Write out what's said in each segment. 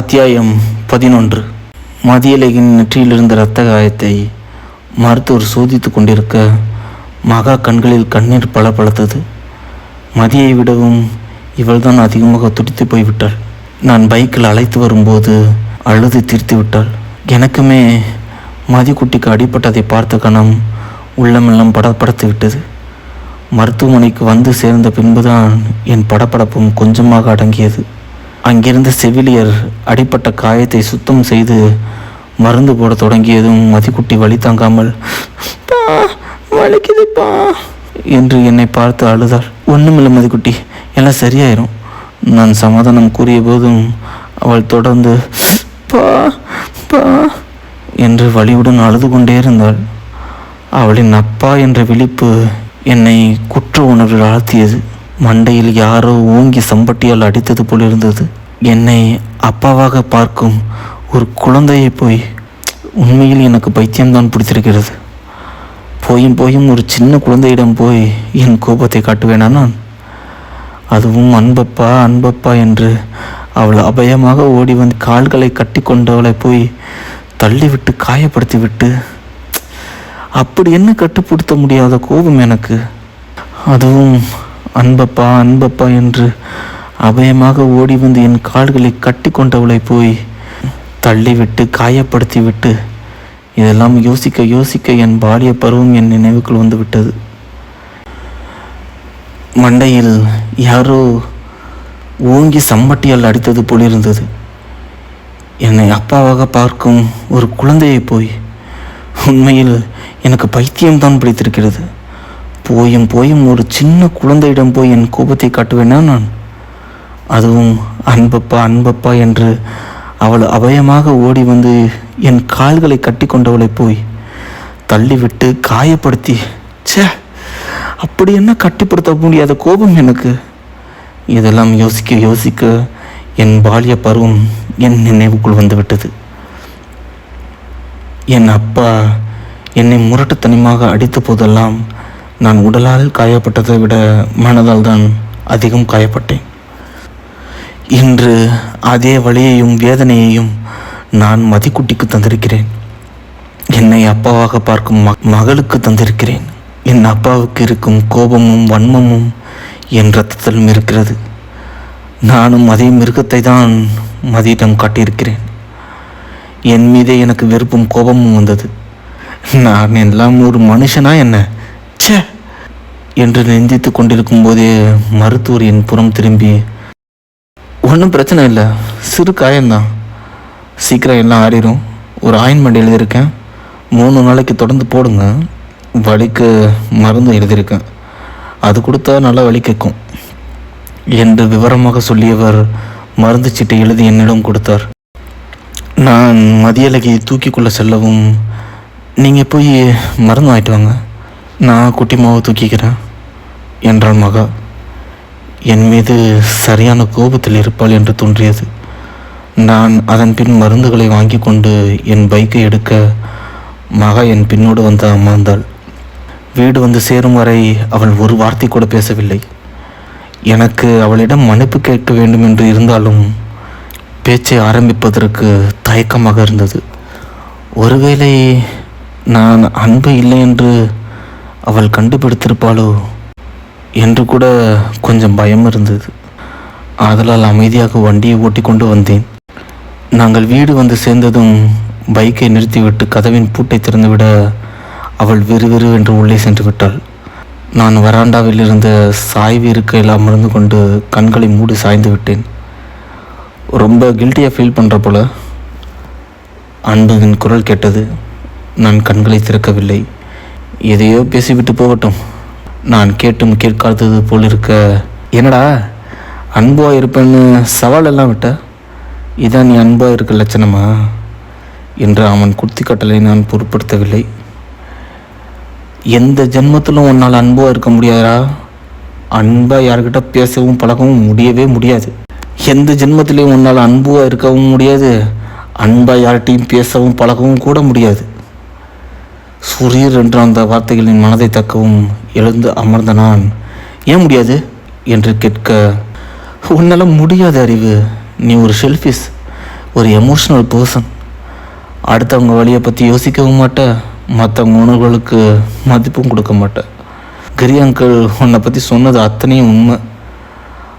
அத்தியாயம் பதினொன்று. மதியலையின் நெற்றியிலிருந்த இரத்த காயத்தை மருத்துவர் சோதித்து கொண்டிருக்க மகா கண்களில் கண்ணீர் பளபளத்தது. மதியை விடவும் இவள்தான் அதிகமாக துடித்து போய்விட்டாள். நான் பைக்கில் அழைத்து வரும்போது அழுது தீர்த்து விட்டாள். எனக்குமே மதிக்குட்டிக்கு அடிபட்டதை பார்த்த கணம் உள்ளமெல்லாம் படபடத்து விட்டது. மருத்துவமனைக்கு வந்து சேர்ந்த பின்புதான் என் படப்படப்பும் கொஞ்சமாக அடங்கியது. அங்கிருந்த செவிலியர் அடிப்பட்ட காயத்தை சுத்தம் செய்து மருந்து போட தொடங்கியதும் மதிக்குட்டி வலி தாங்காமல் "பா, வலிக்குதுப்பா என்று என்னை பார்த்து அழுதாள். ஒன்றுமில்லை மதிக்குட்டி எல்லாம் சரியாயிரும். நான் சமாதானம் கூறிய போதும் அவள் தொடர்ந்து பா பா என்று வலியுடன் அழுது கொண்டே இருந்தாள். அவளின் அப்பா என்ற விழிப்பு என்னை குற்ற உணர்வில் ஆழ்த்தியது. மண்டையில் யாரோ ஓங்கி சம்பட்டியால் அடித்தது போல் இருந்தது. என்னை அப்பாவாக பார்க்கும் ஒரு குழந்தையை போய் உண்மையில் எனக்கு பைத்தியம்தான் பிடித்திருக்கிறது. போயும் போயும் ஒரு சின்ன குழந்தையிடம் போய் என் கோபத்தை காட்டுவேனா நான்? அதுவும் அன்பப்பா அன்பப்பா என்று அவள் அபயமாக ஓடி வந்து கால்களை கட்டி கொண்டவளை போய் தள்ளிவிட்டு காயப்படுத்தி விட்டு அப்படி என்ன கட்டுப்படுத்த முடியாத கோபம் எனக்கு? அதுவும் அன்பப்பா அன்பப்பா என்று அபயமாக ஓடி வந்து என் கால்களை கட்டி கொண்டவளை போய் தள்ளிவிட்டு காயப்படுத்தி விட்டு இதெல்லாம் யோசிக்க யோசிக்க என் பாலிய பருவம் என் நினைவுக்குள் வந்து விட்டது மண்டையில் யாரோ ஓங்கி சம்பட்டியால் அடித்தது போல் இருந்தது. என்னை அப்பாவாக பார்க்கும் ஒரு குழந்தையை போய் உண்மையில் எனக்கு பைத்தியம்தான் பிடித்திருக்கிறது. போயும் போயும் ஒரு சின்ன குழந்தையிடம் போய் என் கோபத்தை காட்டுவேனா நான்? அதுவும் அன்பப்பா அன்பப்பா என்று அவள் அபயமாக ஓடி வந்து என் கால்களை கட்டி கொண்டவளை போய் தள்ளிவிட்டு காயப்படுத்தி ச்சே அப்படி என்ன கட்டிப்படுத்த முடியாத கோபம் எனக்கு? இதெல்லாம் யோசிக்க யோசிக்க என் பால்ய பருவம் என் நினைவுக்குள் வந்துவிட்டது. என் அப்பா என்னை முரட்டுத்தனமாக அடித்த போதெல்லாம் நான் உடலால் காயப்பட்டதை விட மனதால் தான் அதிகம் காயப்பட்டேன். இன்று அதே வழியையும் வேதனையையும் நான் மதிக்குட்டிக்கு தந்திருக்கிறேன். என்னை அப்பாவாக பார்க்கும் மகளுக்கு தந்திருக்கிறேன். என் அப்பாவுக்கு இருக்கும் கோபமும் வன்மமும் என் ரத்தத்திலும் இருக்கிறது நானும் அதே மிருகத்தை தான் மதியிடம் காட்டியிருக்கிறேன். என் மீதே எனக்கு வெறுப்பும் கோபமும் வந்தது. நான் எல்லாம் ஒரு மனுஷனா என்ன? ச்சே. என்று நிந்தித்து கொண்டிருக்கும் போதே மருத்துவர் என் புறம் திரும்பி ஒன்றும் பிரச்சனை இல்லை. சிறு காயம்தான். சீக்கிரம் எல்லாம் ஆறிடும் ஒரு ஆயின்மெண்ட் எழுதியிருக்கேன். மூணு நாளைக்கு தொடர்ந்து போடுங்க. வலிக்கு மருந்து எழுதியிருக்கேன். அது கொடுத்தா நல்லா வலி கேட்கும் என்று விவரமாக சொல்லியவர் மருந்து சீட்டை எழுதி என்னிடம் கொடுத்தார். நான் மதியழகி தூக்கிக்குள்ள செல்லவும் நீங்கள் போய் மருந்து வாங்கிட்டு வாங்க. நான் குட்டி மாவை தூக்கிக்கிறேன் என்றாள் மகா. என் மீது சரியான கோபத்தில் இருப்பாள் என்று தோன்றியது. நான் அதன் பின் மருந்துகளை வாங்கி கொண்டு என் பைக்கை எடுக்க மகா என் பின்னோடு வந்து அமர்ந்தாள். வீடு வந்து சேரும் வரை அவள் ஒரு வார்த்தை கூட பேசவில்லை. எனக்கு அவளிடம் மன்னிப்பு கேட்க வேண்டும் என்று இருந்தாலும் பேச்சை ஆரம்பிப்பதற்கு தயக்கமாக இருந்தது. ஒருவேளை நான் அன்பு இல்லை என்று அவள் கண்டுபிடித்திருப்பாளோ என்று கூட கொஞ்சம் பயம் இருந்தது. ஆதலால் அமைதியாக வண்டியை ஓட்டி கொண்டு வந்தேன். நாங்கள் வீடு வந்து சேர்ந்ததும் பைக்கை நிறுத்திவிட்டு கதவின் பூட்டை திறந்துவிட அவள் விறுவிறு என்று உள்ளே சென்று விட்டாள். நான் வராண்டாவில் இருந்த சாய்வு இருக்கையில் அமர்ந்து கொண்டு கண்களை மூடி சாய்ந்து விட்டேன். ரொம்ப கில்ட்டியாக ஃபீல் பண்ணுற போல அன்புவின் குரல் கேட்டது. நான் கண்களை திறக்கவில்லை. எதையோ பேசிவிட்டு போகட்டும். நான் கேட்டும் கேட்காதது போல் இருக்க என்னடா அன்பாக இருப்பேன்னு சவால் எல்லாம் விட்ட? இதான் நீ அன்பாக இருக்க லட்சணமா? என்று அவன் குத்தி கட்டளை நான் பொருட்படுத்தவில்லை. எந்த ஜென்மத்திலும் உன்னால் அன்பாக இருக்க முடியாதா? அன்பாக யார்கிட்ட பேசவும் பழகவும் முடியவே முடியாது. எந்த ஜென்மத்திலையும் உன்னால் அன்புவாக இருக்கவும் முடியாது? அன்பாக யார்கிட்டையும் பேசவும் பழகவும் கூட முடியாது. சூரியர் என்ற அந்த வார்த்தைகளின் மனதை தக்கவும் எழுந்து அமர்ந்த நான் ஏன் முடியாது? என்று கேட்க உன்னால் முடியாத அறிவு. நீ ஒரு ஷெல்ஃபிஸ் ஒரு எமோஷ்னல் பர்சன் அடுத்தவங்க வழியை பற்றி யோசிக்கவும் மாட்டேன் மற்றவங்க உணர்வுகளுக்கு மதிப்பும் கொடுக்க மாட்டேன் கிரி அங்கிள் உன்னை பற்றி சொன்னது அத்தனையும் உண்மை.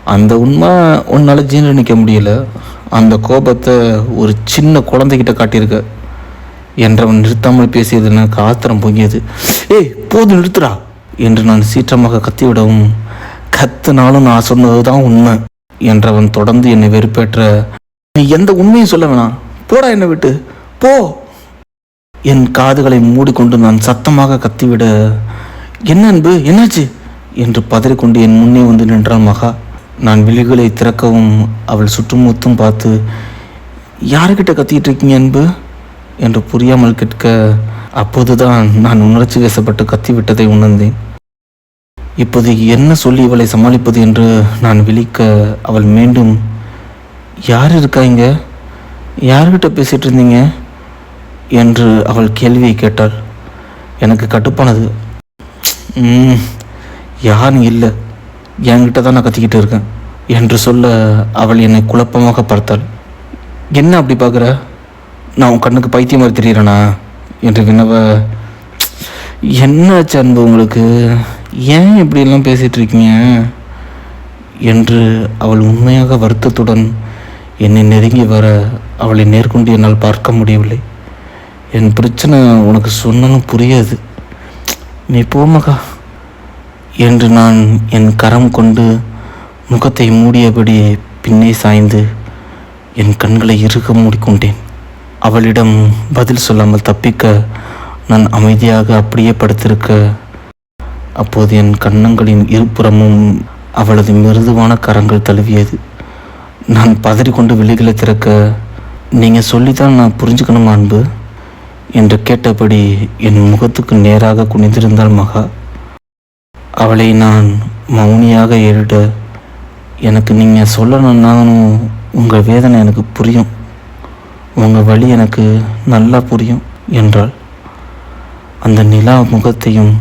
அந்த உண்மை உன்னால் ஜீரணிக்க முடியல. அந்த கோபத்தை ஒரு சின்ன குழந்தைகிட்ட காட்டியிருக்க. என்றவன் நிறுத்தாமல் பேசியது எனக்கு ஆத்திரம் பொங்கியது. ஏய் போது நிறுத்துடா என்று நான் சீற்றமாக கத்திவிடவும் கத்துனாலும் நான் சொன்னதுதான் உண்மை என்றவன் தொடர்ந்து என்னை வெறுப்பேற்ற நீ எந்த உண்மையும் சொல்ல வேணாம். போடா என்னை விட்டு. போ. என் காதுகளை மூடிக்கொண்டு நான் சத்தமாக கத்திவிட என்ன அன்பு? என்னாச்சு? என்று பதறிக்கொண்டு என் முன்னே வந்து நின்றாள் மகா. நான் விழிகளை திறக்கவும் அவள் சுற்றுமுத்தும் பார்த்து யாருக்கிட்ட கத்திக்கிட்டு இருக்கீங்க அன்பு? என்று புரியாமல் கேட்க அப்போதுதான் நான் உணர்ச்சி வசப்பட்டு கத்திவிட்டதை உணர்ந்தேன். இப்போது என்ன சொல்லி இவளை சமாளிப்பது என்று நான் விழிக்க அவள் மீண்டும் யார் இருக்கா இங்க? யார்கிட்ட பேசிட்டு இருந்தீங்க? என்று அவள் கேள்வியை கேட்டாள். எனக்கு கட்டுப்பானது. "ம், யாரும் இல்லை. என்கிட்ட தான் நான் கத்திக்கிட்டு இருக்கேன் என்று சொல்ல அவள் என்னை குழப்பமாக பார்த்தாள். என்ன அப்படி பார்க்குற? நான் உன் கண்ணுக்கு பைத்தியம் மாதிரி தெரியிறேனா? என்று வினவ என்னாச்சு அன்பு உங்களுக்கு? ஏன் இப்படியெல்லாம் பேசிகிட்டு இருக்கீங்க? என்று அவள் உண்மையாக வருத்தத்துடன் என்னை நெருங்கி வர அவளை நேர்கொண்டு என்னால் பார்க்க முடியவில்லை. என் பிரச்சனை உனக்கு சொன்னாலும் புரியாது. நீ போமகா என்று நான் என் கரம் கொண்டு முகத்தை மூடியபடி பின்னே சாய்ந்து என் கண்களை இறுக மூடிக்கொண்டேன். அவளிடம் பதில் சொல்லாமல் தப்பிக்க நான் அமைதியாக அப்படியே படுத்திருக்க. அப்போது என் கன்னங்களின் இருபுறமும் அவளது மிருதுவான கரங்கள் தழுவியது. நான் பதறிக்கொண்டு விழிகளை திறக்க நீங்கள் சொல்லித்தான் நான் புரிஞ்சுக்கணுமா அன்பு என்று கேட்டபடி என் முகத்துக்கு நேராக குனிந்திருந்தாள் மகா. அவளை நான் மௌனியாக ஏறிட எனக்கு நீங்கள் சொல்லணுன்னாலும் உங்கள் வேதனை எனக்கு புரியும். உங்கள் வழி எனக்கு நல்லா புரியும் என்றாள். அந்த நிலா முகத்தையும்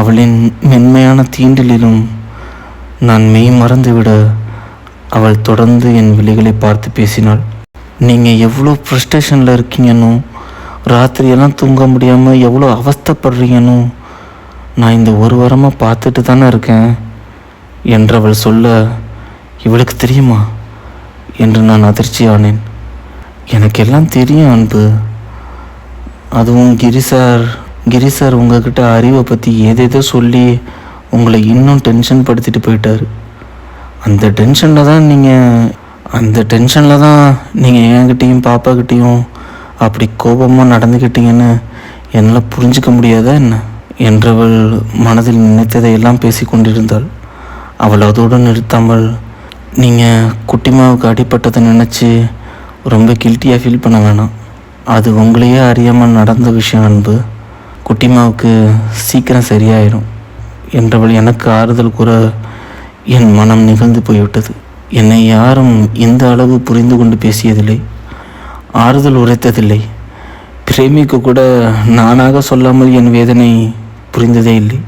அவளின் மென்மையான தீண்டலிலும் நான் மெய் மறந்துவிட அவள் தொடர்ந்து என் விழிகளை பார்த்து பேசினாள். நீங்கள் எவ்வளோ ஃப்ரஸ்ட்ரேஷனில் இருக்கீங்கன்னு ராத்திரியெல்லாம் தூங்க முடியாமல் எவ்வளோ அவஸ்தப்படுறீங்கன்னு நான் இந்த ஒரு வாரமாக பார்த்துட்டு தானே இருக்கேன் என்றவள் சொல்ல இவளுக்கு தெரியுமா? என்று நான் அதிர்ச்சியானேன். எனக்கு எல்லாம் தெரியும் அன்பு. அதுவும் கிரி சார் கிரி சார் உங்ககிட்ட அறிவை பற்றி ஏதேதோ சொல்லி உங்களை இன்னும் டென்ஷன் படுத்திட்டு போயிட்டார். அந்த டென்ஷனில் தான் நீங்கள் அந்த டென்ஷனில் தான் நீங்கள் என்கிட்டையும் பாப்பாக்கிட்டேயும் அப்படி கோபமாக நடந்துக்கிட்டீங்கன்னு என்னால் புரிஞ்சிக்க முடியாதா என்ன? என்றவள் மனதில் நினைத்ததை எல்லாம் பேசி கொண்டிருந்தாள். அவள் அதோடு நிறுத்தாமல் நீங்கள் குட்டிமாவுக்கு அடிபட்டதை நினச்சி ரொம்ப கில்ட்டியாக ஃபீல் பண்ண வேணாம். அது உங்களையே அறியாமல் நடந்த விஷயம் அன்பு. குட்டிமாவுக்கு சீக்கிரம் சரியாயிடும் என்றவள் எனக்கு ஆறுதல் கூற என் மனம் நிகழ்ந்து போய்விட்டது. என்னை யாரும் இந்த அளவு புரிந்து கொண்டு பேசியதில்லை. ஆறுதல் உரைத்ததில்லை. பிரேமிக்கு கூட நானாக சொல்லாமல் என் வேதனை புரிந்ததே இல்லை.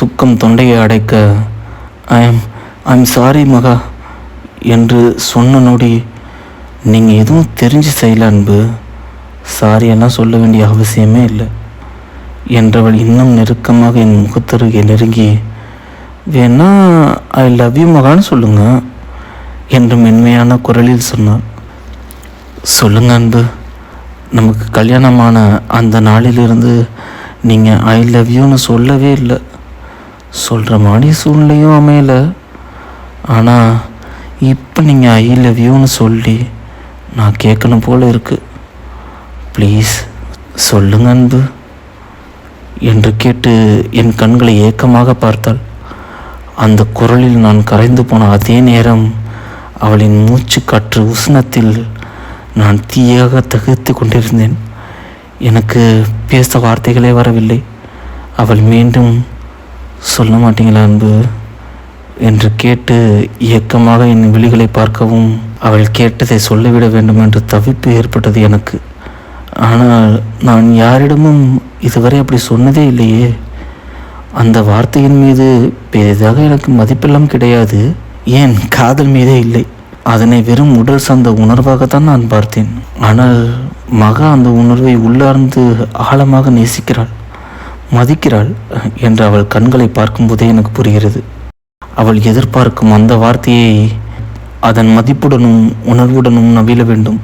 துக்கம் தொண்டையை அடைக்க I am I am sorry மகா என்று சொன்ன நொடி நீங்கள் எதுவும் தெரிஞ்சு செய்யல அன்பு. சாரியெல்லாம் சொல்ல வேண்டிய அவசியமே இல்லை. என்றவள் இன்னும் நெருக்கமாக என் முகத்தருகே நெருங்கி வேணா ஐ லவ் யூ மகான்னு சொல்லுங்க என்று மென்மையான குரலில் சொன்னாள். சொல்லுங்க அன்பு. நமக்கு கல்யாணமான அந்த நாளிலிருந்து நீங்கள் ஐ லவ் யூன்னு சொல்லவே இல்லை. சொல்கிற மாதிரி சூழ்நிலையும் அமையலை. ஆனால் இப்போ நீங்கள் ஐ லவ் யூன்னு சொல்லி நான் கேட்கணும் போல இருக்கு. ப்ளீஸ் சொல்லுங்க அன்பு. என்று கேட்டு என் கண்களை ஏக்கமாக பார்த்தாள். அந்த குரலில் நான் கரைந்து போன அதே நேரம் அவளின் மூச்சு காற்று உஷ்ணத்தில் நான் தீயாக தகுத்து கொண்டிருந்தேன். எனக்கு பேச வார்த்தைகளே வரவில்லை. அவள் மீண்டும் சொல்ல மாட்டீங்களா அன்பு? என்று கேட்டு இயக்கமாக என் விழிகளை பார்க்கவும் அவள் கேட்டதை சொல்லிவிட வேண்டும் என்று தவிப்பு ஏற்பட்டது எனக்கு. ஆனால் நான் யாரிடமும் இதுவரை அப்படி சொன்னதே இல்லையே. அந்த வார்த்தையின் மீது பெரிதாக எனக்கு மதிப்பெல்லாம் கிடையாது. ஏன்? காதல் மீதே இல்லை. அதனை வெறும் உடல் சார்ந்த உணர்வாகத்தான் நான் பார்த்தேன். ஆனால் மகா அந்த உணர்வை உள்ளார்ந்து ஆழமாக நேசிக்கிறாள். மதிக்கிறாள் என்று அவள் கண்களை பார்க்கும்போதே எனக்கு புரிகிறது. அவள் எதிர்பார்க்கும் அந்த வார்த்தையை அதன் மதிப்புடனும் உணர்வுடனும் நவில வேண்டும்.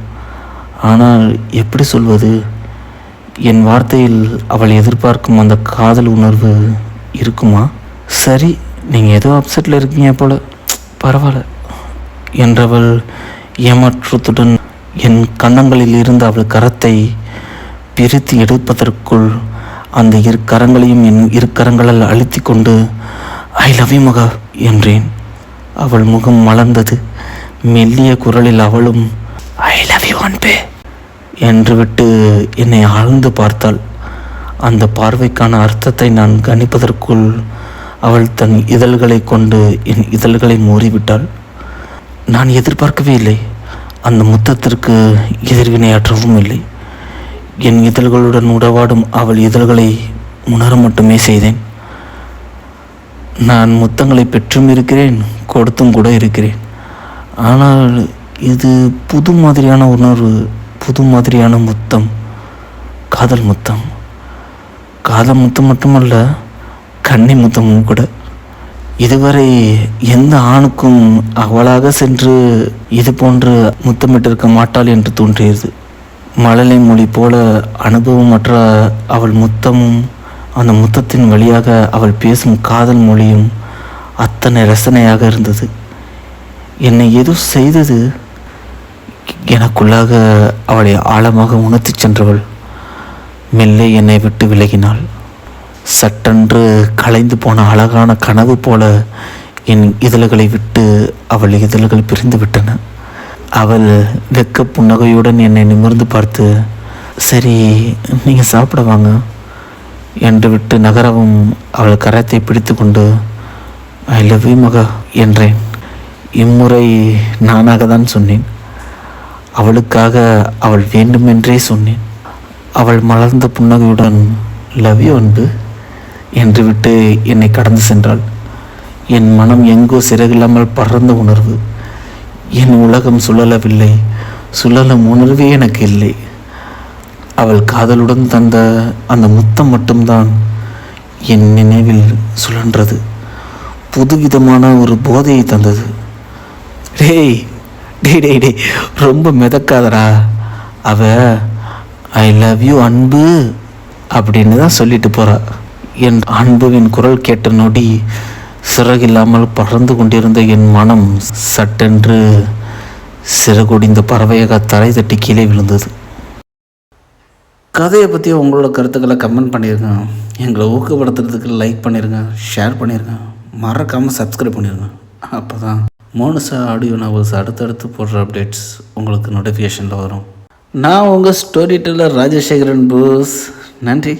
ஆனால் எப்படி சொல்வது? என் வார்த்தையில் அவள் எதிர்பார்க்கும் அந்த காதல் உணர்வு இருக்குமா? சரி நீங்கள் ஏதோ அப்செட்டில் இருக்கீங்க போல. பரவாயில்ல என்றவள் ஏமாற்றத்துடன் என் கன்னங்களில் இருந்து அவள் கரத்தை பிரித்து எடுப்பதற்குள் அந்த இரு கரங்களையும் என் இரு கரங்களால் அழுத்தி கொண்டு ஐ லவ் யூ மகா என்றேன். அவள் முகம் மலர்ந்தது. மெல்லிய குரலில் அவளும் ஐ லவ் யூ அன்பே என்று விட்டு என்னை ஆழ்ந்து பார்த்தாள். அந்த பார்வைக்கான அர்த்தத்தை நான் கணிப்பதற்குள் அவள் தன் இதழ்களை கொண்டு என் இதழ்களை மூறிவிட்டாள் நான் எதிர்பார்க்கவே இல்லை. அந்த முத்தத்திற்கு எதிர்வினையாற்றவும் இல்லை. என் இதழ்களுடன் உடவாடும் அவள் இதழ்களை உணர மட்டுமே செய்தேன். நான் முத்தங்களை பெற்றும் இருக்கிறேன் கொடுத்தும் கூட இருக்கிறேன். ஆனால் இது புது மாதிரியான உணர்வு புது மாதிரியான முத்தம் காதல் முத்தம். காதல் முத்தம் மட்டுமல்ல கன்னி முத்தமும் கூட. இதுவரை எந்த ஆணுக்கும் அவளாக சென்று இது போன்று முத்தமிட்டிருக்க மாட்டாள் என்று தோன்றியது. மழலை மொழி போல அனுபவமற்ற அவள் முத்தமும் அந்த முத்தத்தின் வழியாக அவள் பேசும் காதல் மொழியும் அத்தனை ரசனையாக இருந்தது. என்னை ஏதோ செய்தது எனக்குள்ளாக அவளை ஆழமாக உணர்த்திச் சென்றவள் மெல்ல என்னை விட்டு விலகினாள். சட்டென்று கலைந்து போன அழகான கனவு போல என் இதழ்களை விட்டு அவள் இதழ்கள் பிரிந்து விட்டன. அவள் வெக்க புன்னகையுடன் என்னை நிமிர்ந்து பார்த்து சரி நீங்கள் சாப்பிட வாங்க. என்று விட்டு நகரவும் அவள் கரத்தை பிடித்து கொண்டு ஐ லவ் யூ மகா என்றேன். இம்முறை நானாக தான் சொன்னேன். அவளுக்காக அவள் வேண்டுமென்றே சொன்னேன். அவள் மலர்ந்த புன்னகையுடன் லவ் யூ அன்பு என்று விட்டு என்னை கடந்து சென்றாள். என் மனம் எங்கோ சிறகில்லாமல் பறந்த உணர்வு. என் உலகம் சுழலவில்லை. சுழலும் உணர்வே எனக்கு இல்லை. அவள் காதலுடன் தந்த அந்த முத்தம் மட்டும்தான் என் நினைவில் சுழன்றது. புதுவிதமான ஒரு போதையை தந்தது. டேய் டேய் டேய் டே ரொம்ப மிதக்காதடா. அவ ஐ லவ் யூ அன்பு அப்படின்னு தான் சொல்லிட்டு போகிறா என் அன்புவின் குரல் கேட்ட நொடி சிறகில்லாமல் பறந்து கொண்டிருந்த என் மனம் சட்டென்று சிறகுடிந்த பறவையாக தரை தட்டி கீழே விழுந்தது. கதையை பற்றி உங்களோட கருத்துக்களை கமெண்ட் பண்ணிடுங்க எங்களை ஊக்கப்படுத்துறதுக்கு லைக் பண்ணிடுங்க ஷேர் பண்ணிடுங்க மறக்காமல் சப்ஸ்கிரைப் பண்ணிடுங்க அப்போ தான் மோனுசா ஆடியோ நாவல்ஸ் அடுத்தடுத்து போடுற அப்டேட்ஸ் உங்களுக்கு நோட்டிஃபிகேஷனில் வரும். நான் உங்கள் ஸ்டோரி டெல்லர் ராஜசேகரன் போஸ் நன்றி.